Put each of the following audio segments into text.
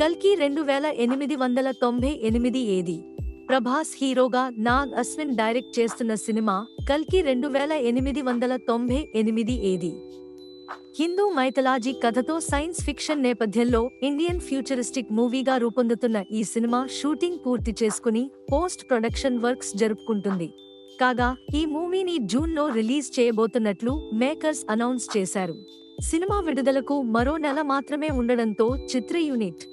కల్కి రెండు వేల ఎనిమిది వందల తొంభై ఎనిమిది ఏది? ప్రభాస్ హీరోగా నాగ్ అశ్విన్ డైరెక్ట్ చేస్తున్న సినిమా కల్కి రెండు వేల ఎనిమిది వందల తొంభై ఎనిమిది ఏది? హిందూ మైథలాజీ కథతో సైన్స్ ఫిక్షన్ నేపథ్యంలో ఇండియన్ ఫ్యూచరిస్టిక్ మూవీగా రూపొందుతున్న ఈ సినిమా షూటింగ్ పూర్తి చేసుకుని పోస్ట్ ప్రొడక్షన్ వర్క్స్ జరుపుకుంటుంది. కాగా ఈ మూవీని జూన్లో రిలీజ్ చేయబోతున్నట్లు మేకర్స్ అనౌన్స్ చేశారు. సినిమా విడుదలకు మరో నెల మాత్రమే ఉండడంతో చిత్ర యూనిట్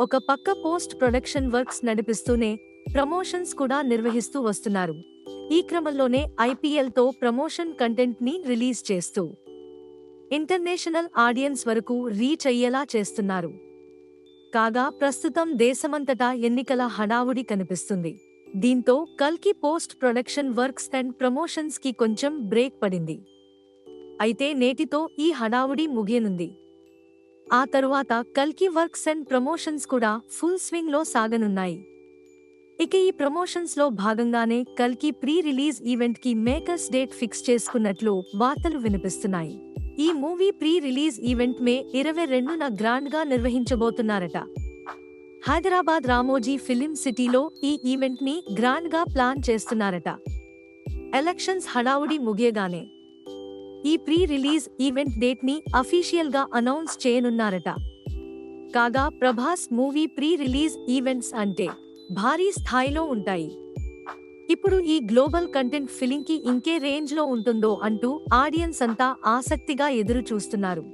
ఒక పక్క పోస్ట్ ప్రొడక్షన్ వర్క్స్ నడిపిస్తూనే ప్రమోషన్స్ కూడా నిర్వహిస్తూ వస్తున్నారు. ఈ క్రమంలోనే ఐపీఎల్తో ప్రమోషన్ కంటెంట్ని రిలీజ్ చేస్తూ ఇంటర్నేషనల్ ఆడియన్స్ వరకు రీచ్ అయ్యేలా చేస్తున్నారు. కాగా ప్రస్తుతం దేశమంతటా ఎన్నికల హడావుడి కనిపిస్తుంది. దీంతో కల్కి పోస్ట్ ప్రొడక్షన్ వర్క్స్ అండ్ ప్రమోషన్స్కి కొంచెం బ్రేక్ పడింది. అయితే నేటితో ఈ హడావుడి ముగియనుంది. ఆ తరువాత కల్కి వర్క్స్ అండ్ ప్రమోషన్స్ కూడా ఫుల్ స్వింగ్లో సాగనున్నాయి. ఇక ఈ ప్రమోషన్స్లో భాగంగానే కల్కి ప్రీ రిలీజ్ ఈవెంట్కి మేకర్స్ డేట్ ఫిక్స్ చేసుకున్నట్లు వార్తలు వినిపిస్తున్నాయి. ఈ movie pre release event May ఇరవై రెండున గ్రాండ్గా నిర్వహించబోతున్నారట. హైదరాబాద్ రామోజీ ఫిలిం సిటీలో ఈ ఈవెంట్ని గ్రాండ్గా ప్లాన్ చేస్తున్నారట. ఎలక్షన్స్ హడావుడి ముగియగానే ఈ ప్రీ రిలీజ్ ఈవెంట్ డేట్ని అఫీషియల్గా అనౌన్స్ చేయనున్నారట. కాగా Prabhas movie pre release events అంటే భారీ స్థాయిలో ఉంటాయి. ఇప్పుడు ఈ గ్లోబల్ కంటెంట్ ఫిలింగ్కి ఇంకే రేంజ్లో ఉంటుందో అంటూ ఆడియన్స్ అంతా ఆసక్తిగా ఎదురు చూస్తున్నారు